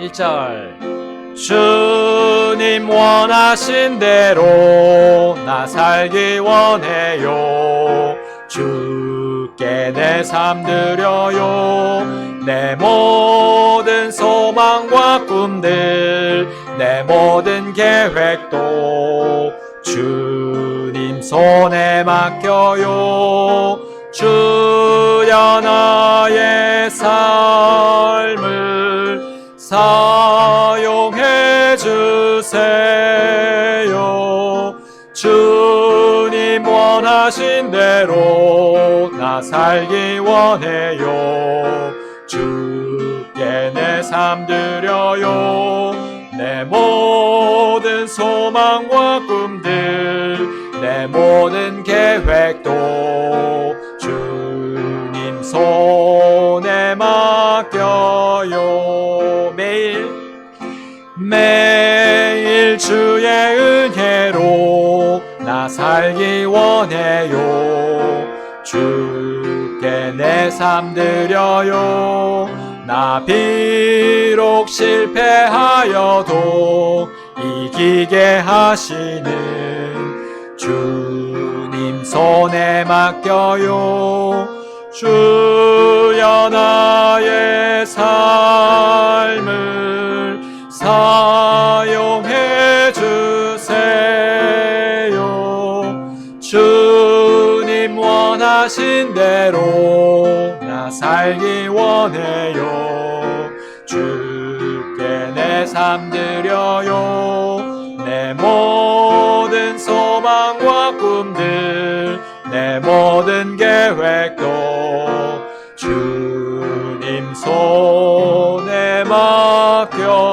1절. 주님 원하신 대로 나 살기 원해요. 주께 내 삶 드려요. 내 모든 소망과 꿈들 내 모든 계획도 주님 손에 맡겨요. 주여 나의 삶 사용해 주세요. 주님 원하신 대로 나 살기 원해요. 주께 내 삶 드려요. 내 모든 소망과 꿈들 내 모든 계획도 매일 주의 은혜로 나 살기 원해요. 주께 내 삶 드려요. 나 비록 실패하여도 이기게 하시는 주님 손에 맡겨요. 주여 나의 삶 하신 대로 나 살기 원해요. 주께 내 삶 드려요. 내 모든 소망과 꿈들, 내 모든 계획도 주님 손에 맡겨